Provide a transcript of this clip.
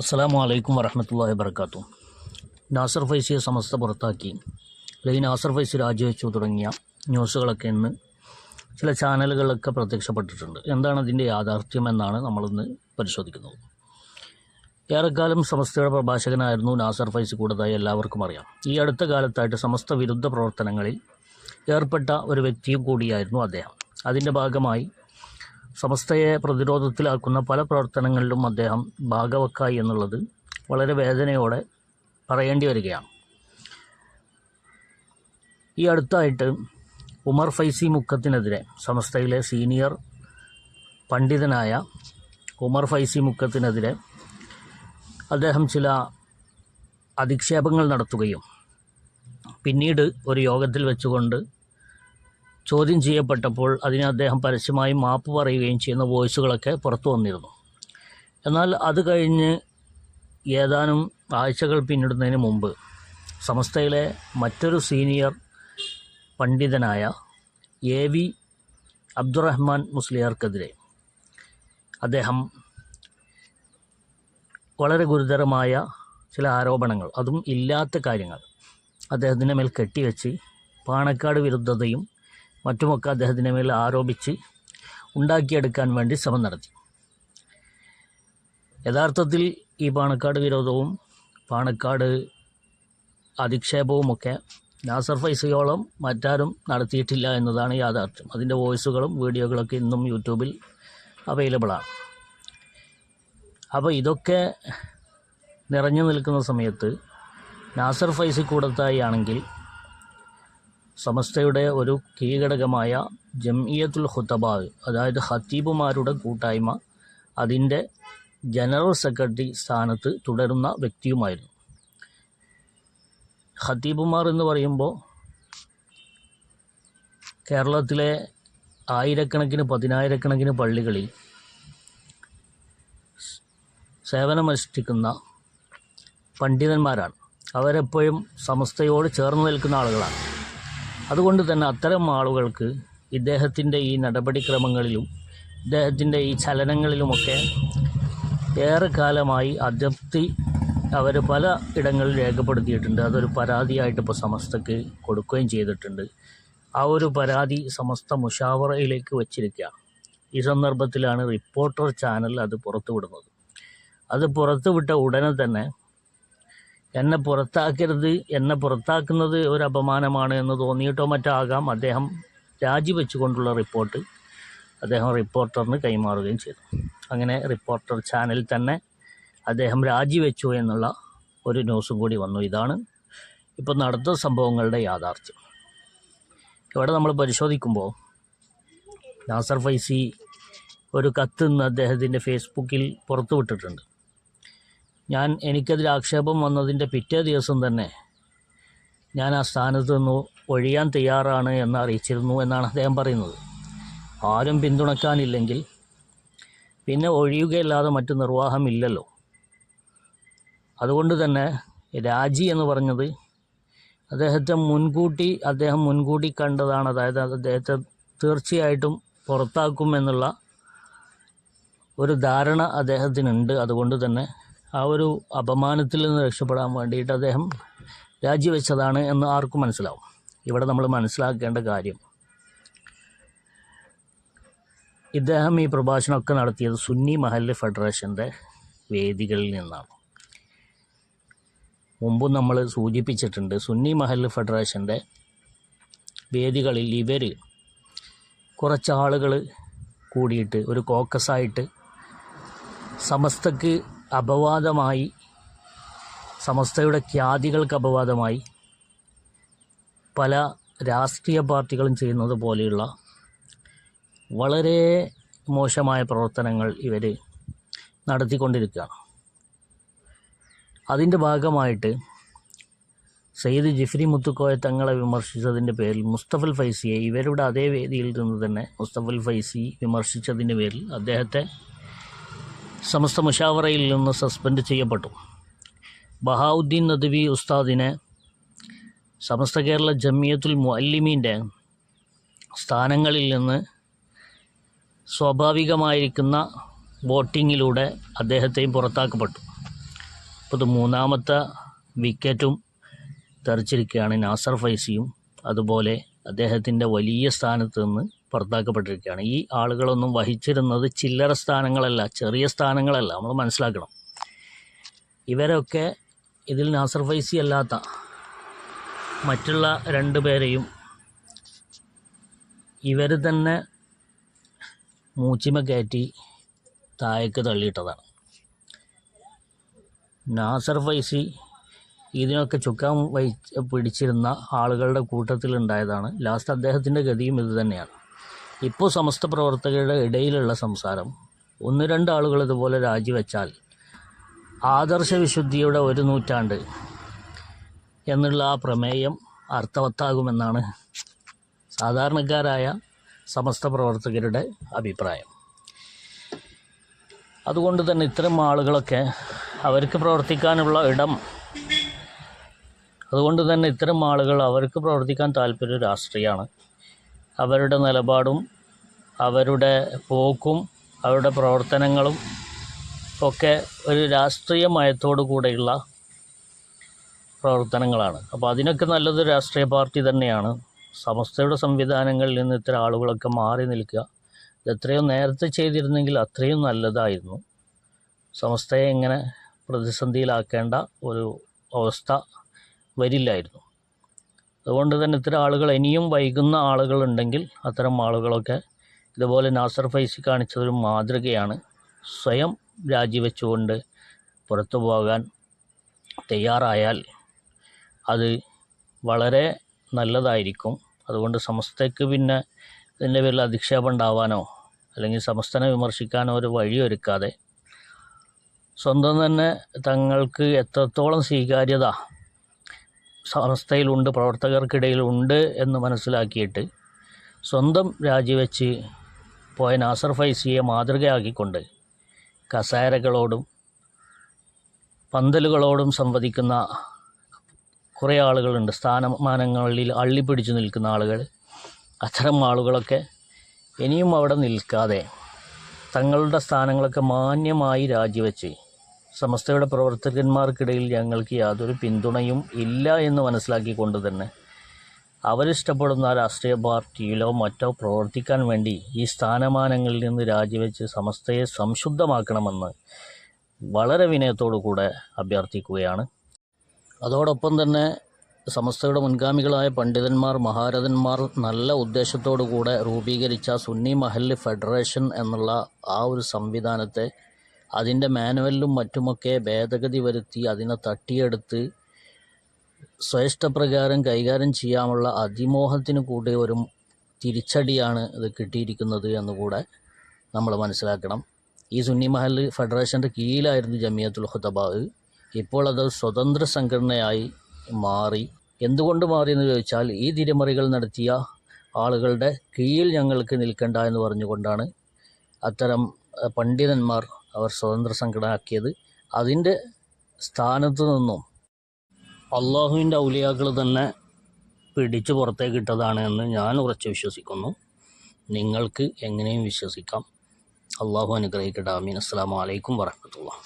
അസ്സാം വലൈക്കും വരഹമത്തല്ലാ വർക്കാത്തു നാസർ ഫൈസിയെ സമസ്ത പുറത്താക്കി. അല്ലെങ്കിൽ നാസർ ഫൈസി രാജിവെച്ചു തുടങ്ങിയ ന്യൂസുകളൊക്കെ ഇന്ന് ചില ചാനലുകളിലൊക്കെ പ്രത്യക്ഷപ്പെട്ടിട്ടുണ്ട്. എന്താണ് അതിന്റെ യാഥാർത്ഥ്യം എന്നാണ് നമ്മളിന്ന് പരിശോധിക്കുന്നത്. ഏറെക്കാലം സമസ്തയുടെ പ്രഭാഷകനായിരുന്നു നാസർ ഫൈസി കൂടതായി എല്ലാവർക്കും അറിയാം. ഈ അടുത്ത കാലത്തായിട്ട് സമസ്ത വിരുദ്ധ പ്രവർത്തനങ്ങളിൽ ഏർപ്പെട്ട ഒരു വ്യക്തിയും കൂടിയായിരുന്നു അദ്ദേഹം. അതിന്റെ ഭാഗമായി സമസ്തയെ പ്രതിരോധത്തിലാക്കുന്ന പല പ്രവർത്തനങ്ങളിലും അദ്ദേഹം ഭാഗവക്കായി എന്നുള്ളത് വളരെ വേദനയോടെ പറയേണ്ടി വരികയാണ്. ഈ അടുത്തായിട്ട് ഉമർ ഫൈസി മുക്കത്തിനെതിരെ സമസ്തയിലെ സീനിയർ പണ്ഡിതനായ ഉമർ ഫൈസി മുക്കത്തിനെതിരെ അദ്ദേഹം ചില അധിക്ഷേപങ്ങൾ നടത്തുകയും പിന്നീട് ഒരു യോഗത്തിൽ വെച്ചുകൊണ്ട് ചോദ്യം ചെയ്യപ്പെട്ടപ്പോൾ അതിനെ അദ്ദേഹം പരസ്യമായി മാപ്പ് പറയുകയും ചെയ്യുന്ന വോയിസുകളൊക്കെ പുറത്തു വന്നിരുന്നു. എന്നാൽ അത് കഴിഞ്ഞ് ഏതാനും ആഴ്ചകൾ പിന്നിടുന്നതിന് മുമ്പ് സമസ്തയിലെ മറ്റൊരു സീനിയർ പണ്ഡിതനായ എ വി അബ്ദുറഹ്മാൻ മുസ്ലിയാർക്കെതിരെ അദ്ദേഹം വളരെ ഗുരുതരമായ ചില ആരോപണങ്ങൾ അതും ഇല്ലാത്ത കാര്യങ്ങൾ അദ്ദേഹത്തിന്റെ മേൽ കെട്ടിവെച്ച് പാണക്കാട് വിരുദ്ധതയും മറ്റുമൊക്കെ അദ്ദേഹത്തിന്റെ മേൽ ആരോപിച്ച് ഉണ്ടാക്കിയെടുക്കാൻ വേണ്ടി ശ്രമം നടത്തി. യഥാർത്ഥത്തിൽ ഈ പാണക്കാട് വിരോധവും പാണക്കാട് അധിക്ഷേപവുമൊക്കെ നാസർ ഫൈസയോളം മറ്റാരും നടത്തിയിട്ടില്ല എന്നതാണ് യാഥാർത്ഥ്യം. അതിന്റെ വോയിസുകളും വീഡിയോകളൊക്കെ ഇന്നും യൂട്യൂബിൽ അവൈലബിളാണ് അപ്പോൾ ഇതൊക്കെ നിറഞ്ഞു നിൽക്കുന്ന സമയത്ത് നാസർ ഫൈസി കൂടത്തായി ആണെങ്കിൽ സമസ്തയുടെ ഒരു കീഴടകമായ ജംഇയത്തുൽ ഹുത്തബാവ് അതായത് ഹത്തീബുമാരുടെ കൂട്ടായ്മ അതിന്റെ ജനറൽ സെക്രട്ടറി സ്ഥാനത്ത് തുടരുന്ന വ്യക്തിയുമായിരുന്നു. ഹത്തീബുമാർ എന്ന് പറയുമ്പോൾ കേരളത്തിലെ ആയിരക്കണക്കിന് പതിനായിരക്കണക്കിന് പള്ളികളിൽ സേവനമനുഷ്ഠിക്കുന്ന പണ്ഡിതന്മാരാണ്. അവരെപ്പോഴും സമസ്തയോട് ചേർന്ന് നിൽക്കുന്ന ആളുകളാണ്. അതുകൊണ്ട് തന്നെ അത്തരം ആളുകൾക്ക് ഇദ്ദേഹത്തിന്റെ ഈ നടപടിക്രമങ്ങളിലും ഇദ്ദേഹത്തിന്റെ ഈ ചലനങ്ങളിലുമൊക്കെ ഏറെക്കാലമായി അതൃപ്തി അവർ പല ഇടങ്ങളിൽ രേഖപ്പെടുത്തിയിട്ടുണ്ട്. അതൊരു പരാതിയായിട്ട് ഇപ്പോൾ സമസ്തക്ക് കൊടുക്കുകയും ചെയ്തിട്ടുണ്ട്. ആ ഒരു പരാതി സമസ്ത മുഷാവറയിലേക്ക് വച്ചിരിക്കുക. ഈ സന്ദർഭത്തിലാണ് റിപ്പോർട്ടർ ചാനൽ അത് പുറത്തുവിടുന്നത്. അത് പുറത്തുവിട്ട ഉടനെ തന്നെ എന്നെ പുറത്താക്കരുത് എന്നെ പുറത്താക്കുന്നത് ഒരു അപമാനമാണ് എന്ന് തോന്നിയിട്ടോ മറ്റാകാം. അദ്ദേഹം രാജിവെച്ചുകൊണ്ടുള്ള റിപ്പോർട്ട് അദ്ദേഹം റിപ്പോർട്ടറിന് കൈമാറുകയും ചെയ്തു. അങ്ങനെ റിപ്പോർട്ടർ ചാനൽ തന്നെ അദ്ദേഹം രാജിവെച്ചു എന്നുള്ള ഒരു ന്യൂസും കൂടി വന്നു. ഇതാണ് ഇപ്പോൾ നടത്ത സംഭവങ്ങളുടെ യാഥാർത്ഥ്യം. ഇവിടെ നമ്മൾ പരിശോധിക്കുമ്പോൾ നാസർ ഫൈസി ഒരു കത്ത് ഇന്ന് അദ്ദേഹത്തിന്റെ ഫേസ്ബുക്കിൽ പുറത്തുവിട്ടിട്ടുണ്ട്. ഞാൻ എനിക്കതിൽ ആക്ഷേപം വന്നതിന്റെ പിറ്റേ ദിവസം തന്നെ ഞാൻ ആ സ്ഥാനത്ത് നിന്ന് ഒഴിയാൻ തയ്യാറാണ് എന്ന് അറിയിച്ചിരുന്നു എന്നാണ് അദ്ദേഹം പറയുന്നത്. ആരും പിന്തുണക്കാനില്ലെങ്കിൽ പിന്നെ ഒഴിയുകയല്ലാതെ മറ്റു നിർവാഹമില്ലല്ലോ. അതുകൊണ്ട് തന്നെ രാജി എന്ന് പറഞ്ഞത് അദ്ദേഹത്തെ മുൻകൂട്ടി അദ്ദേഹം മുൻകൂട്ടി കണ്ടതാണ്. അതായത് അദ്ദേഹത്തെ തീർച്ചയായിട്ടും പുറത്താക്കും എന്നുള്ള ഒരു ധാരണ അദ്ദേഹത്തിനുണ്ട്. അതുകൊണ്ട് തന്നെ ആ ഒരു അപമാനത്തിൽ നിന്ന് രക്ഷപ്പെടാൻ വേണ്ടിയിട്ട് അദ്ദേഹം രാജിവെച്ചതാണ് എന്ന് ആർക്കും മനസ്സിലാവും. ഇവിടെ നമ്മൾ മനസ്സിലാക്കേണ്ട കാര്യം ഇദ്ദേഹം ഈ പ്രഭാഷണമൊക്കെ നടത്തിയത് സുന്നി മഹല്ല് ഫെഡറേഷന്റെ വേദികളിൽ നിന്നാണ്. മുമ്പും നമ്മൾ സൂചിപ്പിച്ചിട്ടുണ്ട് സുന്നി മഹല്ല് ഫെഡറേഷന്റെ വേദികളിൽ ഇവർ കുറച്ച് ആളുകൾ കൂടിയിട്ട് ഒരു കോക്കസായിട്ട് സമസ്തക്ക് അപവാദമായി സമസ്തയുടെ ഖ്യാതികൾക്ക് അപവാദമായി പല രാഷ്ട്രീയ പാർട്ടികളും ചെയ്യുന്നത് പോലെയുള്ള വളരെ മോശമായ പ്രവർത്തനങ്ങൾ ഇവർ നടത്തിക്കൊണ്ടിരിക്കുകയാണ്. അതിന്റെ ഭാഗമായിട്ട് സയ്യിദ് ജിഫ്രി മുത്തുക്കോയ തങ്ങളെ വിമർശിച്ചതിന്റെ പേരിൽ മുസ്തഫൽ ഫൈസിയെ ഇവരുടെ അതേ വേദിയിൽ നിന്ന് തന്നെ മുസ്തഫൽ ഫൈസി വിമർശിച്ചതിന്റെ പേരിൽ അദ്ദേഹത്തെ സമസ്ത മുഷാവറയിൽ നിന്ന് സസ്പെൻഡ് ചെയ്യപ്പെട്ടു. ബഹാവുദ്ദീൻ നദ്വി ഉസ്താദിനെ സമസ്ത കേരള ജമിയത്തുൽ മുഅല്ലിമീന്റെ സ്ഥാനങ്ങളിൽ നിന്ന് സ്വാഭാവികമായിരിക്കുന്ന വോട്ടിങ്ങിലൂടെ അദ്ദേഹത്തെയും പുറത്താക്കപ്പെട്ടു. അപ്പോൾ മൂന്നാമത്തെ വിക്കറ്റും തെറിച്ചിരിക്കുകയാണ് നാസർ ഫൈസിയും. അതുപോലെ അദ്ദേഹത്തിന്റെ വലിയ സ്ഥാനത്ത് നിന്ന് പുറത്താക്കപ്പെട്ടിരിക്കുകയാണ്. ഈ ആളുകളൊന്നും വഹിച്ചിരുന്നത് ചില്ലറ സ്ഥാനങ്ങളല്ല ചെറിയ സ്ഥാനങ്ങളല്ല. നമ്മൾ മനസ്സിലാക്കണം. ഇവരൊക്കെ ഇതിൽ നാസർ ഫൈസി അല്ലാത്ത മറ്റുള്ള രണ്ട് പേരെയും ഇവർ തന്നെ മൂച്ചിമ കയറ്റി താഴേക്ക് തള്ളിയിട്ടതാണ്. നാസർ ഫൈസി ഇതിനൊക്കെ ചുക്കാൻ വഹിച്ച് പിടിച്ചിരുന്ന ആളുകളുടെ കൂട്ടത്തിലുണ്ടായതാണ്. ലാസ്റ്റ് അദ്ദേഹത്തിന്റെ ഗതിയും ഇത് തന്നെയാണ്. ഇപ്പോൾ സമസ്ത പ്രവർത്തകരുടെ ഇടയിലുള്ള സംസാരം. ഒന്ന് രണ്ടാളുകൾ ഇതുപോലെ രാജിവെച്ചാൽ ആദർശ വിശുദ്ധിയുടെ ഒരു നൂറ്റാണ്ട് എന്നുള്ള ആ പ്രമേയം അർത്ഥവത്താകുമെന്നാണ് സാധാരണക്കാരായ സമസ്ത പ്രവർത്തകരുടെ അഭിപ്രായം. അതുകൊണ്ട് തന്നെ ഇത്തരം ആളുകളൊക്കെ അവർക്ക് പ്രവർത്തിക്കാനുള്ള ഇടം അതുകൊണ്ട് തന്നെ ഇത്തരം ആളുകൾ അവർക്ക് പ്രവർത്തിക്കാൻ താല്പര്യം രാഷ്ട്രീയമാണ്. അവരുടെ നിലപാടും അവരുടെ പോക്കും അവരുടെ പ്രവർത്തനങ്ങളും ഒക്കെ ഒരു രാഷ്ട്രീയ മയത്തോടു കൂടെയുള്ള പ്രവർത്തനങ്ങളാണ്. അപ്പോൾ അതിനൊക്കെ നല്ലത് രാഷ്ട്രീയ പാർട്ടി തന്നെയാണ്. സമസ്തയുടെ സംവിധാനങ്ങളിൽ നിന്ന് ഇത്ര ആളുകളൊക്കെ മാറി നിൽക്കുക. ഇത് നേരത്തെ ചെയ്തിരുന്നെങ്കിൽ അത്രയും നല്ലതായിരുന്നു. സമസ്തയെ എങ്ങനെ പ്രതിസന്ധിയിലാക്കേണ്ട ഒരു അവസ്ഥ വരില്ലായിരുന്നു. അതുകൊണ്ട് തന്നെ ഇത്തരം ആളുകൾ ഇനിയും വൈകുന്ന ആളുകളുണ്ടെങ്കിൽ അത്തരം ആളുകളൊക്കെ ഇതുപോലെ നാസർ ഫൈസി കാണിച്ചതൊരു മാതൃകയാണ്. സ്വയം രാജിവെച്ചുകൊണ്ട് പുറത്തു പോകാൻ തയ്യാറായാൽ അത് വളരെ നല്ലതായിരിക്കും. അതുകൊണ്ട് സമസ്തയ്ക്ക് പിന്നെ ഇതിന്റെ പേരിൽ അധിക്ഷേപം ഉണ്ടാവാനോ അല്ലെങ്കിൽ സമസ്തനെ വിമർശിക്കാനോ ഒരു വഴിയൊരുക്കാതെ സ്വന്തം തന്നെ തങ്ങൾക്ക് എത്രത്തോളം സ്വീകാര്യത സംസ്ഥയിലുണ്ട് പ്രവർത്തകർക്കിടയിലുണ്ട് എന്ന് മനസ്സിലാക്കിയിട്ട് സ്വന്തം രാജിവെച്ച് പോയ നാസർ ഫൈസിയെ മാതൃകയാക്കിക്കൊണ്ട് കസേരകളോടും പന്തലുകളോടും സംവദിക്കുന്ന കുറേ ആളുകളുണ്ട്. സ്ഥാനമാനങ്ങളിൽ അള്ളിപ്പിടിച്ചു നിൽക്കുന്ന ആളുകൾ അത്തരം ആളുകളൊക്കെ ഇനിയും അവിടെ നിൽക്കാതെ തങ്ങളുടെ സ്ഥാനങ്ങളൊക്കെ മാന്യമായി രാജിവെച്ച് സമസ്തയുടെ പ്രവർത്തകന്മാർക്കിടയിൽ ഞങ്ങൾക്ക് യാതൊരു പിന്തുണയും ഇല്ല എന്ന് മനസ്സിലാക്കിക്കൊണ്ട് തന്നെ അവരിഷ്ടപ്പെടുന്ന രാഷ്ട്രീയ പാർട്ടിയിലോ മറ്റോ പ്രവർത്തിക്കാൻ വേണ്ടി ഈ സ്ഥാനമാനങ്ങളിൽ നിന്ന് രാജിവെച്ച് സമസ്തയെ സംശുദ്ധമാക്കണമെന്ന് വളരെ വിനയത്തോടു കൂടെ അഭ്യർത്ഥിക്കുകയാണ്. അതോടൊപ്പം തന്നെ സമസ്തയുടെ മുൻഗാമികളായ പണ്ഡിതന്മാർ മഹാരഥന്മാർ നല്ല ഉദ്ദേശത്തോടു കൂടെ രൂപീകരിച്ച സുന്നി മഹല്ല് ഫെഡറേഷൻ എന്നുള്ള ആ ഒരു സംവിധാനത്തെ അതിന്റെ മാനുവലിലും മറ്റുമൊക്കെ ഭേദഗതി വരുത്തി അതിനെ തട്ടിയെടുത്ത് സ്വയിഷ്ടപ്രകാരം കൈകാര്യം ചെയ്യാമുള്ള അതിമോഹത്തിന് കൂടി ഒരു തിരിച്ചടിയാണ് ഇത് കിട്ടിയിരിക്കുന്നത് എന്നുകൂടെ നമ്മൾ മനസ്സിലാക്കണം. ഈ സുന്നി മഹൽ ഫെഡറേഷന്റെ കീഴിലായിരുന്നു ജമിയത്തുൽ ഹുദബാ ഇപ്പോൾ അത് സ്വതന്ത്ര സംഘടനയായി മാറി. എന്തുകൊണ്ട് മാറി എന്ന് ചോദിച്ചാൽ ഈ തിരിമറികൾ നടത്തിയ ആളുകളുടെ കീഴിൽ ഞങ്ങൾക്ക് നിൽക്കേണ്ട എന്ന് പറഞ്ഞുകൊണ്ടാണ് അത്തരം പണ്ഡിതന്മാർ അവർ സ്വതന്ത്ര സംഘടന ആക്കിയത് അതിന്റെ സ്ഥാനത്ത് നിന്നും അള്ളാഹുവിന്റെ ഔലിയാക്കൾ തന്നെ പിടിച്ചു പുറത്തേക്ക് ഇട്ടതാണ് എന്ന് ഞാൻ ഉറച്ചു വിശ്വസിക്കുന്നു. നിങ്ങൾക്ക് എങ്ങനെയും വിശ്വസിക്കാം. അള്ളാഹു അനുഗ്രഹിക്കട്ടെ. അമീൻ അസ്സാം വലൈക്കും വറഹമത്തുള്ള